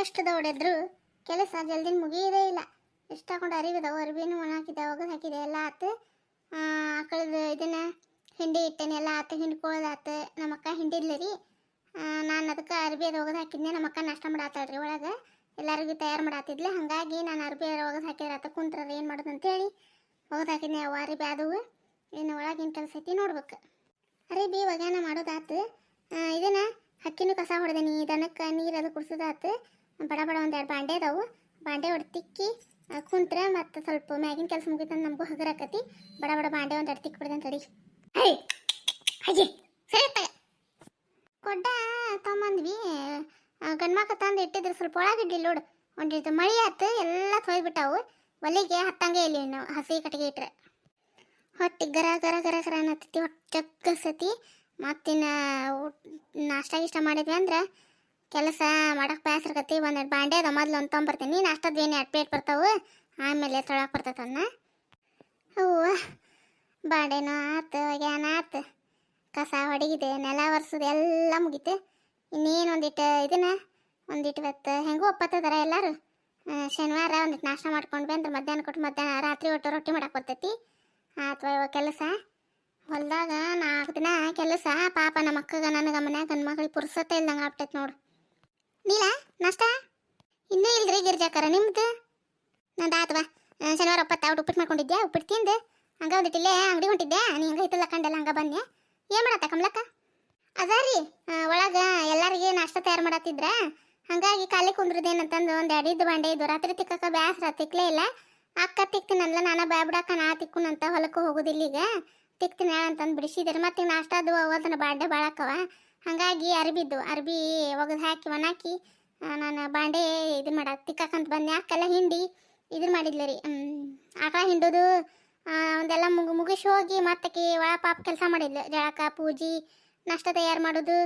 ಎಷ್ಟು ದೌಡಿದ್ರು ಕೆಲಸ ಜಲ್ದಿನ ಮುಗಿಯೋದೇ ಇಲ್ಲ. ಎಷ್ಟು ಹಾಕೊಂಡು ಅರಿವಿದಾವೆ ಅರಿವಿನ ಒಣ ಹಾಕಿದೆ ಒಗದು ಹಾಕಿದೆ ಎಲ್ಲ ಆತು. ಆಕಳದ ಇದನ್ನ ಹಿಂಡಿ ಇಟ್ಟೇನೆ, ಎಲ್ಲ ಆತು ಹಿಂಡ್ಕೊಳ್ಳೋದಾತು ನಮ್ಮ ಅಕ್ಕ ಹಿಂಡಿದ್ಲು ರೀ. ನಾನು ಅದಕ್ಕೆ ಅರ್ಬಿ ಅದು ಒಗದು ಹಾಕಿದ್ನೆ ನಮ್ಮ ಅಕ್ಕ ನಷ್ಟ ಮಾಡಾತಾಳ್ರಿ ಒಳಗೆ. ಎಲ್ಲರಿಗೂ ತಯಾರು ಮಾಡಾತಿದ್ಲೆ. ಹಾಗಾಗಿ ನಾನು ಅರ್ಬಿ ಒಗದು ಹಾಕಿದ್ರೆ ಆತ ಕುಂತ್ರ ಏನು ಮಾಡೋದು ಅಂತೇಳಿ ಒಗದು ಹಾಕಿದ್ನೆ ಅವ ಅರಿಬಿ ಅದು ಇನ್ನು ಒಳಗಿನ ಕೆಲಸ ಐತಿ ನೋಡ್ಬೇಕು. ಅರಿಬಿ ಒಗ್ಯಾನ ಮಾಡೋದಾತು ಇದನ್ನ ಹಕ್ಕಿನೂ ಕಸ ಹೊಡೆದೇನಿ, ದನಕ್ಕೆ ನೀರು ಅದು ಕುಡ್ಸೋದಾತು ಬಡ ಬಡ ಒಂದೆರಡು ಬಾಂಡೆ ಅದಾವು ಬಾಂಡೆ ಒಡೆ ತಿಕ್ಕಿ ಕುಂತ್ರೆ ಮತ್ತು ಸ್ವಲ್ಪ ಮ್ಯಾಗಿನ ಕೆಲಸ ಮುಗಿತಂದು ನಮಗೂ ಹಗರಾಕತಿ ಬಡ ಬಡ ಬಾಂಡೆ ಒಂದೆರಡು ತಿಕ್ಕಿ ಬಿಡ್ದಂತ ತಡಿ ಹೈ, ಅಜ್ಜಿ, ಸರಿ ಕೊಡ್ಡ ತೊಗೊಂಬಂದ್ವಿ. ಗಂಡ್ಮಕ್ಕ ತಂದು ಇಟ್ಟಿದ್ರೆ ಸ್ವಲ್ಪ ಒಳಗಿಡ್ಲಿ ನೋಡು ಒಂದಿಟ್ಟು ಮಳೆ ಆಯ್ತು ಎಲ್ಲ ತೊಯ್ಬಿಟ್ಟಾವು ಒಲೆಗೆ ಹತ್ತಂಗೆ ಇಲ್ಲಿ ನಾವು ಹಸಿ ಕಟ್ಟಿಗೆ ಇಟ್ರೆ. ಹೊಟ್ಟೆ ಗರ ಗರ ಗರ ಗರ ಅನ್ನತ್ತೈತಿ ಹೊಟ್ಟೆ ಜಗ್ಗಸತಿ ಮತ್ತಿನ್ನ ನಾಷ್ಟ ಇಷ್ಟ ಮಾಡಿದ್ವಿ ಅಂದ್ರೆ ಕೆಲಸ ಮಾಡಕ್ಕೆ ಬೇಸರಕತಿ ಒಂದೆರಡು ಬಾಂಡೆ ಅದು, ಮೊದ್ಲು ಒಂದು ತೊಗೊಂಬರ್ತೀನಿ ನಾಷ್ಟದ ಏನು ಎರಡು ಪ್ಲೇಟ್ ಬರ್ತಾವೆ? ಆಮೇಲೆ ತೊಳಕ್ಕೆ ಬರ್ತೈತೆ ಅದನ್ನ ಹೂವ, ಬಾಂಡೆನೂ ಆತು, ಒಗ್ಯಾನ ಆತು. ಕಸ ಹೊಡಗಿದೆ, ನೆಲ ಒರೆಸೋದು ಎಲ್ಲ ಮುಗೀತು. ಇನ್ನೇನು ಒಂದಿಟ್ಟು ಇದನ್ನ ಒಂದಿಟ್ಟು ಇವತ್ತು ಹೆಂಗೂ ಒಪ್ಪತ್ತದಾರ ಎಲ್ಲರೂ. ಶನಿವಾರ ಒಂದಿಟ್ಟು ನಾಷ್ಟ ಮಾಡ್ಕೊಂಡು ಅಂದ್ರೆ ಮಧ್ಯಾಹ್ನ ಕೊಟ್ಟು ಮಧ್ಯಾಹ್ನ ರಾತ್ರಿ ಒಟ್ಟು ರೊಟ್ಟಿ ಮಾಡಕ್ಕೆ ಬರ್ತೈತಿ. ಅಥವಾ ಕೆಲಸ? ಹೊಲ್ದಾಗ ನಾಲ್ಕು ದಿನ ಕೆಲಸ. ಪಾಪ ನಮ್ಮ ಅಕ್ಕಗ, ನನಗೆ, ಮನ್ಯಾಗ ಗಂಡು ಮಗಳಿಗೆ ಪುರ್ಸತ್ತೆ ಇಲ್ದಂಗೆ ಆಗ್ಬಿಟ್ಟೈತೆ ನೋಡು. ನೀಲ, ನಾಷ್ಟ? ಇನ್ನೂ ಇಲ್ರಿ ಗಿರ್ಜಾಕರ, ನಿಮ್ದು? ನಂದು ಆತವ ಶನಿವಾರ ಒಪ್ಪತ್ತು ಅವ್ರು ಉಪ್ಪಿಟ್ಟು ಮಾಡ್ಕೊಂಡಿದ್ದೆ ಉಪ್ಪಿಟ್ಟು ತಿಂದು? ಹಂಗೆ ಒಂದಿಟ್ಟು ಅಂಗಡಿ ಹೊಂಟಿದ್ದೆ ನೀ ಹಂಗೆ ಹಿತ್ತಲ್ಲ ಕಂಡಲ್ಲ ಹಂಗೆ ಬನ್ನಿ. ಏನು ಮಾಡತ್ತ ಕಮಲಕ್ಕ? ಅದಾರಿ ಒಳಗೆ ಎಲ್ಲರಿಗೆ ನಾಷ್ಟ ತಯಾರು ಮಾಡತ್ತಿದ್ರ ಹಂಗಾಗಿ ಖಾಲಿ ಕುಂದ್ರದೇನಂತಂದು ಒಂದು ಎಡಿದ್ದು ಬಾಂಡೆ ಇದ್ದು, ರಾತ್ರಿ ತಿಕ್ಕಕ್ಕ ಬ್ಯಾಸ್ರ, ತಿಕ್ಲೇ ಇಲ್ಲ. ಅಕ್ಕ ತಿಕ್ತೀನಲ್ಲ, ನಾನು ಬಾಯ್ ಬಿಡಕ್ಕ ನಾ ತಿಕ್ಕುನಂತ ಹೊಲಕ್ಕೆ ಹೋಗೋದಿಲ್ಲ ಈಗ. ತಿಕ್ತೀನಿ ಅಂತಂದು ಬಿಡಿಸಿದ್ರೆ, ಮತ್ತೆ ನಾಷ್ಟ ಅದು ಅದನ್ನ ಬಾಂಡೆ ಬಾಳಕ್ಕವ ಹಂಗಾಗಿ ಅರ್ಬಿದ್ದು, ಅರ್ಬಿ ಒಗದು ಹಾಕಿ, ಒಣಾಕಿ ನಾನು ಬಾಂಡೆ ಇದು ಮಾಡ, ತಿಕ್ಕಾಕಂತ ಬಂದೆ. ಆಕೆಲ್ಲ ಹಿಂಡಿ? ಇದನ್ನ ಮಾಡಿದ್ಲು ರೀ. ಆಕಳ ಹಿಂಡೋದು ಒಂದೆಲ್ಲ ಮುಗು, ಮುಗಿಸಿ ಹೋಗಿ ಮತ್ತಕ್ಕೆ ಒಳ ಪಾಪ ಕೆಲಸ ಮಾಡಿದ್ಲು. ಜಳಕ, ಪೂಜಿ, ನಾಷ್ಟ ತಯಾರು ಮಾಡೋದು.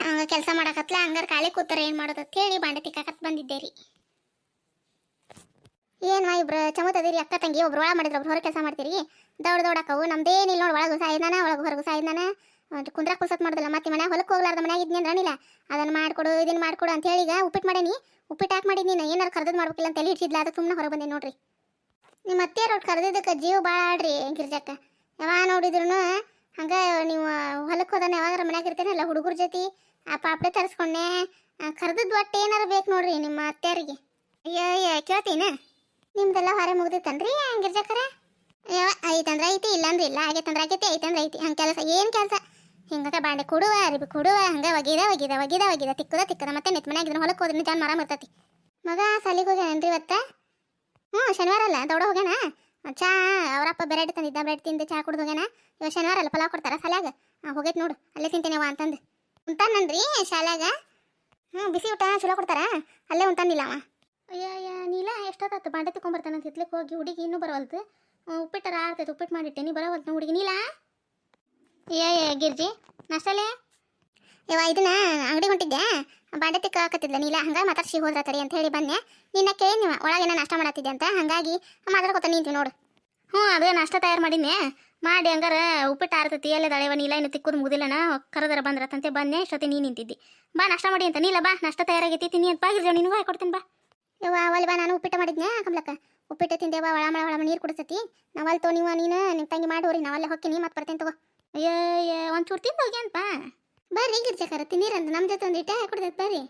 ಹಂಗೆ ಕೆಲಸ ಮಾಡಕತ್ಲ. ಹಂಗಾರೆ ಖಾಲಿ ಕೂತಾರ ಏನು ಮಾಡೋದು ಅಂತೇಳಿ ಬಾಂಡೆ ತಿಕ್ಕಾಕತ್ ಬಂದಿದ್ದೆ ರೀ. ಏನು ಇಬ್ರು ಚಮತದಿರಿ ಅಕ್ಕ ತಂಗಿ? ಒಬ್ರು ಒಳ ಮಾಡಿದ್ರು, ಒಬ್ರು ಹೊರಗೆ ಕೆಲಸ ಮಾಡ್ತೀರಿ. ದೌಡ್ ದೌಡಕ್ಕವು ನಮ್ದೇನಿಲ್ಲ ನೋಡಿ ಒಳಗೆ ಸಾಯ್ದಾನ ಒಳಗೆ ಹೊರಗೆ ಸಾಯ್ದಾನ ಕುಂದ್ರಾಕ್ ಪುಲ್ಸತ್ ಮಾಡ್ದಲ್ಲ. ಮತ್ತೆ ಮನೆ ಹೊಲಕ್ಕೆ ಹೋಗ್ಲಾರ್ದ ಮನ್ಯಾಗ ಇದ್ನಿ ಅಂದ್ರನಿಲ್ಲ ಅದನ್ನ ಮಾಡ್ಕೊಡು ಇದನ್ನ ಮಾಡ್ಕೊಡು ಅಂತ ಹೇಳಿ ಈಗ ಉಪ್ಪಿಟ್ಟು ಮಾಡೇನಿ. ಉಪ್ಪಿಟ್ಟು ಹಾಕಿ ಮಾಡಿದ್ನಿ ನೀನು? ಏನಾರು ಕರ್ದದ್ ಮಾಡ್ಬೇಕಿಲ್ಲ ಅಂತ ಹೇಳಿ ಇಟ್ಟಿದ್ಲ ಅದಕ್ಕೆ ಸುಮ್ಮನೆ ಹೊರಗೆ ಬಂದೆ ನೋಡ್ರಿ. ನಿಮ್ಮ ಅತ್ತೆ ರೊಟ್ಟು ಕರೆದಿದ್ದಕ್ಕೆ ಜೀವ ಭಾಳ ಆಡ್ರಿ ಗಿರ್ಜಕ್ಕ ಯಾವಾಗ ನೋಡಿದ್ರು ಹಂಗೆ ನೀವು ಹೊಲಕ್ಕೆ ಹೋದಾನೆ ಯಾವಾಗಾರ ಮನ್ಯಾಗ ಇರ್ತೇನಲ್ಲ ಹುಡುಗರ ಜೊತೆ, ಆ ಪಾಪಡೆ ತರಿಸ್ಕೊಂಡೆ. ಕರ್ದದ್ದು ಒಟ್ಟು ಏನಾರು ಬೇಕು ನೋಡ್ರಿ ನಿಮ್ಮ ಅತ್ತೆಯರಿಗೆ ಅಯ್ಯೋ ಕೇಳ್ತೀನ? ನಿಮ್ದೆಲ್ಲ ಹೊರೆ ಮುಗ್ದಿತ್ತನ್ರಿ ಗಿರ್ಜಕ್ಕರ ಐತಂದ್ರೆ ಐತಿ, ಇಲ್ಲಾಂದ್ರೆ ಇಲ್ಲ. ಆಗೈತಂದ್ರೆ ಆಗೈತಿ, ಐತಂದ್ರೆ ಐತಿ. ಹಂಗೆ ಕೆಲಸ, ಏನು ಕೆಲಸ? ಹಿಂಗ ಬಾಂಡೆ ಕೊಡುವ, ಅರಿಬಿ ಕೊಡುವ, ಹಂಗೆ ಒಗಿದ ಒಗಿದ ಒಗಿದ ಒಗಿದ, ತಿಕ್ಕದ ತಿಕ್ಕದ. ಮತ್ತೆ ನಿತ್ ಮನ್ಯಾಗ ಹೊಲಕ್ಕೆ ಹೋದ್ರೆ ಜಾನ್ ಮರ ಇರ್ತೈತಿ ಮಗ ಸಾಲಿಗೆ ಹೋಗ್ಯಾನೇನ್ರಿ ಇವತ್ತ? ಹ್ಞೂ ಶನಿವಾರ ಅಲ್ಲ, ದೌಡ ಹೋಗ್ಯಾನ? ಚಾ, ಅವರಪ್ಪ ಬ್ರೆಡ್ ತಂದಿದ್ದ, ಬ್ರೆಡ್ ತಿಂದು ಚಾ ಕುಡ್ದು ಹೋಗ್ಯಾನ? ಇವಾಗ ಶನಿವಾರ ಅಲ್ಲ, ಪಲಾವ್ ಕೊಡ್ತಾರ ಸಾಲ್ಯಾಗ ಹೋಗೈತೆ ನೋಡು, ಅಲ್ಲೇ ತಿಂತೇನೆವ ಅಂತಂದು. ಉಂತಾನಂದ್ರಿ ಶಾಲ್ಯಾಗ? ಹ್ಞೂ ಬಿಸಿ ಊಟ, ಚಲೋ ಕೊಡ್ತಾರ? ಅಲ್ಲೇ ಉಂತಾನಿಲ್ಲ ಅವ. ಅಯ್ಯ ನೀಲ, ಎಷ್ಟೊತ್ತಾತು? ಬಾಂಡೆ ತಿಕೊಂಡ್ಬರ್ತಾನೆ ಅಂತ ಹಿತ್ಲಿಕ್ಕೆ ಹೋಗಿ, ಹುಡುಗಿ ಇನ್ನೂ ಬರವಲ್ತು. ಉಪ್ಪಿಟ್ಟರ ಆರ್ತೈತೆ ಉಪ್ಪಿಟ್ಟು ಮಾಡಿಟ್ಟೆ, ನೀ ಬರವಲ್ತು ಹುಡುಗಿ. ನೀಲ? ಗಿರ್ಜಿ ನಸಲೆ ಇವ ಇದನ್ನ ಅಂಗಡಿ ಹೊಂಟಿದ್ದೆ ಬಾಂಡೆ ತಿಕ್ಕಾಕತ್ತಿದ್ಲ ನೀಲ ಹಂಗ ಮಾತಾಡ್ಸಿ ಹೋದ್ರ ತಡಿ ಅಂತ ಹೇಳಿ ಬಂದೆ. ನಿನ್ನ ಕೇಳಿ ನೀವು ಒಳಗೇನ ನಾಷ್ಟ ಮಾಡತ್ತಿದ್ದೆ ಅಂತ? ಹಂಗಾಗಿ ಮಾತಾಡ್ಕೊತ ನಿಂತೀವಿ ನೋಡು. ಹ್ಞೂ, ಅದೇ ನಾಷ್ಟ ತಯಾರು ಮಾಡಿದ್ನೆ. ಮಾಡಿ ಹಂಗಾರ ಉಪ್ಪಿಟ್ಟು ಆರ್ತೈತಿ ಎಲ್ಲ ದಳೆವ, ನೀಲ ಇನ್ನು ತಿಕ್ಕುದು ಮುಗಿದಿಲ್ಲನ ಬಂದ್ರ ಬಂದ್ರತಂತೆ ಬಂದೆ ಅಷ್ಟೊತ್ತಿ ನೀ ನಿಂತಿದ್ದಿ. ಬಾ, ನಾಷ್ಟ ಮಾಡಿ ಅಂತ. ನೀಲ, ಬಾ, ನಾಷ್ಟ ತಯಾರಾಗೈತಿ, ತಿನ್ನಿ ಅಂತ. ಬಾಗಿರ್ಜ ನಿನಗೂ ಹಾಕೊಡ್ತೀನಿ ಬಾ. ಯವ್ವ ಅವಲ್ಲಿ ಬಾ, ನಾನು ಉಪ್ಪಿಟ್ಟು ಮಾಡಿದ್ನೆ, ಕಮಲಕ್ಕ. ಉಪ್ಪಿಟ್ಟು ತಿಂದೇವ ಒಳ ಮಳ ಒಳ ನೀರು ಕುಡಿಸತಿ. ನಾವಲ್ ತೋ ನೀವು, ನೀನು ನಿಮ್ಮ ತಂಗಿ ಮಾಡೋರಿ ನಾವಲ್ಲೇ ನೀ ಮತ್ತೆ ಬರ್ತೇನೆ ತಗೋ. ಅಯ್ಯೋ ಒಂಚೂರು ತಿಂದು ಹೋಗಿ ಅಂತ. ಬರ್ರಿ ಗಿರ್ಜಕರ ತಿನ್ನೀರಂತ ನಮ್ಮ ಜೊತೆ ಒಂದು ಇಟ್ಟೆ ಕೊಡ್ತೈತೆ ಬರ್ರಿ.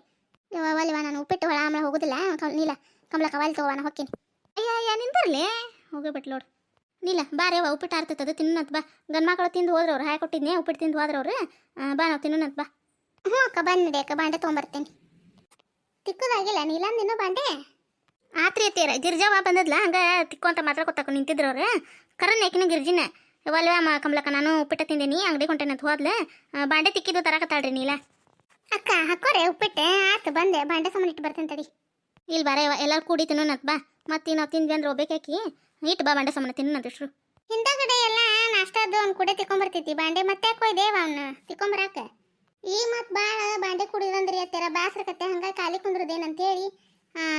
ಅವಲ್ಲಿ ನಾನು ಉಪ್ಪಿಟ್ಟು ಒಳ ಆಮೇಲೆ ಹೋಗುದಿಲ್ಲ. ನೀಲ ಕಮಲಕ್ಕ ತಗೋ, ನಾನು ಹೋಗ್ತೀನಿ. ಅಯ್ಯ ಅಯ್ಯ ಬರಲಿ. ಹೋಗ್ಬಿಟ್ಲು ನೋಡು ನೀಲ ಬಾರೆ ಅವ್ವ ಉಪ್ಪಿಟ್ಟು ಆರ್ತೈತೆ ಅದು ತಿನ್ನಂತ ಬಾ. ಗಂಡು ಮಕ್ಕಳು ತಿಂದು ಹೋದ್ರು ಅವ್ರು, ಹಾಯ್ ಕೊಟ್ಟಿದ್ನೆ, ಉಪ್ಪಿಟ್ಟು ತಿಂದು ಹೋದ್ರವ್ರು ಬಾ ನಾವು ತಿನ್ನೋಣಂತ ಬಾ. ಹ್ಞೂ ಅಕ್ಕ ಬಂದು ಅಕ್ಕ, ಬಾಂಡೆ ತೊಗೊಂಬರ್ತೀನಿ. ತಿಕ್ಕೋದಾಗಿಲ್ಲ, ನೀಲ, ನಿನ್ನೂ ಬಾಂಡೆ? ಆತ್ರಿ ಅತ್ತೀರ ಗಿರ್ಜಾವ ಬಂದದ್ಲ, ಹಂಗ ಅಂತ ಮಾತ್ರ ಕೊತ್ತಾಕ ನಿಂತಿದ್ರು ಅವ್ರು. ಕರನ್ ಏಕಿನ ಗಿರ್ಜಿನ. ಒಲ್ವ ಅಮ್ಮ? ಕಮಲಕ್ಕ ನಾನು ಉಪ್ಪಿಟ್ಟು ತಿಂದೀನಿ ಅಂಗಡಿ ಕೊಂಟೇನೆ ಅಂತ ಹೋದ್ಲ ಬಾಂಡೆ ತಿಕ್ಕಿದ್ದು ತರಕತ್ತಾಳ್ರಿ ನೀಲ. ಅಕ್ಕ ಹಾಕೋರೆ ಉಪ್ಪಿಟ್ಟೆ. ಆತು ಬಂದೆ. ಬಾಂಡೆ ಸಾಮಾನು ಇಟ್ಟು ಬರ್ತೇನೆ ತಡಿ. ಇಲ್ಲಿ ಬಾರ ಎಲ್ಲರೂ ಕೂಡಿ ತಿನ್ನೋಣಂತ ಬಾ. ಮತ್ತೆ ನಾವು ತಿಂದ್ವಿ ಅಂದ್ರೆ ಒಬ್ಬೇಕಾಕಿ ಇಟ್ಟು ಬಾ ಬಾಂಡೆ ಸಾಮಾನು ತಿನ್ನೋಣಂತ ಇಷ್ಟ್ರು ಹಿಂದಗಡೆ ಎಲ್ಲ ನಾಷ್ಟದ್ದು ಒಂದು ಕುಡೆ ತಿಕ್ಕೊಂಬರ್ತೈತಿ ಬಾಂಡೆ ಮತ್ತೆ ಕೊಯ್ದೇವ ಅವನ್ನ ತಿಕ್ಕೊಂಬರಾಕ? ಈ ಮತ್ತೆ ಭಾಳ ಬಾಂಡೆ ಕುಡಿದಂದ್ರಿ ಅತ್ತೆರ. ಬಾಸ್ರಕತ್ತೆ ಹಂಗಾಗಿ ಖಾಲಿ ಕುಂದ್ರದೇನಂತೇಳಿ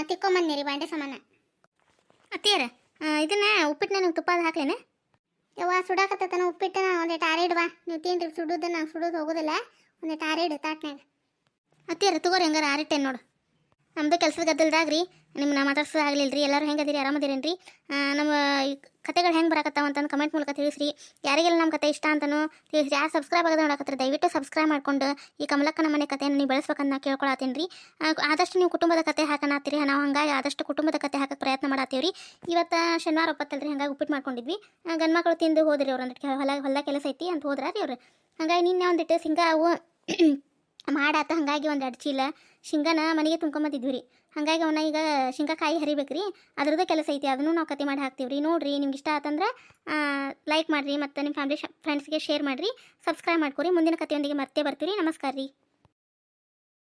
ತಿಕ್ಕೊಂಬಂದಿರಿ ಬಾಂಡೆ ಸಾಮಾನ. ಅತ್ತಿಯರ ಇದನ್ನ ಉಪ್ಪಿಟ್ಟು ನನಗೆ ತುಪ್ಪ ಹಾಕ್ಲೇನೆ? ಯವ್ವ ಸುಡಾಕತ್ತನ ಉಪ್ಪಿಟ್ಟನ ಒಂದೇ ಆರಿಡ್ ಬಾ. ನೀವು ತಿಂದ್ರಿ, ಸುಡುದ ನಂಗೆ ಸುಡುದು ಹೋಗೋದಿಲ್ಲ. ಒಂದೇಟ್ ಆರಿಡು ತಾಟ್ನಾಗ ಅತ್ತಿಯರ ತಗೋರಿ ಹಂಗಾರ ಆರಿಟ್ಟೆ ನೋಡು. ನಮ್ಮದು ಕೆಲಸದ ಗದ್ದಲ್ದಾಗ ರೀ ನಿಮ್ಮನ್ನ ಮಾತಾಡ್ಸೋದು ರೀ ಎಲ್ಲರೂ ಅದೀರಿ? ಆರಾಮದಿರೇನು ರೀ ನಮ್ಮ ಕತೆಗಳು ಹೆಂಗೆ ಬರಕತ್ತಾವ ಅಂತಂದು ಕಮೆಂಟ್ ಮೂಲಕ ತಿಳಿಸ್ರಿ. ಯಾರಿಗೆಲ್ಲ ನಮ್ಮ ಕತೆ ಇಷ್ಟ ಅಂತನೂ ತಿಳಿಸ್ರಿ. ಯಾರು ಸಬ್ಸ್ಕ್ರೈಬ್ ಆಗದ ನೋಡಕತ್ತಾರೆ, ದಯವಿಟ್ಟು ಸಬ್ಸ್ಕ್ರೈಬ್ ಮಾಡ್ಕೊಂಡು ಈ ಕಮಲಕ್ಕನ ಮನೆ ಕತೆಯನ್ನು ನೀವು ಬೆಳೆಸ್ಬೇಕಂತ ನಾ ಕೇಳ್ಕೊಳತ್ತೀನಿ ರೀ ಆದಷ್ಟು ನೀವು ಕುಟುಂಬದ ಕತೆ ಹಾಕೋಣತ್ತೀರಿ ನಾವು ಹಂಗಾಗಿ ಆದಷ್ಟು ಕುಟುಂಬದ ಕತೆ ಹಾಕಕ್ಕೆ ಪ್ರಯತ್ನ ಮಾಡತ್ತೀವಿ ರೀ ಇವತ್ತು ಶನಿವಾರ ಒಪ್ಪತ್ತಲ್ರಿ. ಹಂಗಾಗಿ ಉಪ್ಪಿಟ್ಟು ಮಾಡ್ಕೊಂಡಿದ್ವಿ. ಗಂಡು ಮಕ್ಕಳು ತಿಂದು ಹೋದ್ರಿ ಅವ್ರು ಅಂದ್ರೆ. ಹೊಲ ಹೊಲ ಕೆಲಸ ಐತಿ ಅಂತ ಹೋದ್ರಿ ಅವ್ರು. ಹಂಗಾಗಿ ನಿನ್ನೆ ಒಂದಿಟ್ಟು ಸಿಂಗ ಅವು ಮಾಡಾತ, ಹಂಗಾಗಿ ಒಂದು ಎರಡು ಚೀಲ ಶೇಂಗಾನ ಮನೆಗೆ ತುಂಬ್ಕೊಂಬಂದಿದ್ವಿ ರೀ ಹಂಗಾಗಿ ಅವನ್ನ ಈಗ ಶೇಂಗಾಕಾಯಿ ಹರಿಬೇಕು ರೀ ಅದ್ರದ್ದು ಕೆಲಸ ಐತಿ, ಅದನ್ನು ನಾವು ಕತೆ ಮಾಡಿ ಹಾಕ್ತೀವಿ ರೀ ನೋಡಿರಿ, ನಿಮ್ಗೆ ಇಷ್ಟ ಆತಂದ್ರೆ ಲೈಕ್ ಮಾಡಿರಿ ಮತ್ತು ನಿಮ್ಮ ಫ್ಯಾಮಿಲಿ ಫ್ರೆಂಡ್ಸ್ಗೆ ಶೇರ್ ಮಾಡಿರಿ. ಸಬ್ಸ್ಕ್ರೈಬ್ ಮಾಡ್ಕೊರಿ. ಮುಂದಿನ ಕತೆಯೊಂದಿಗೆ ಮತ್ತೆ ಬರ್ತೀವಿ ನಮಸ್ಕಾರ ರೀ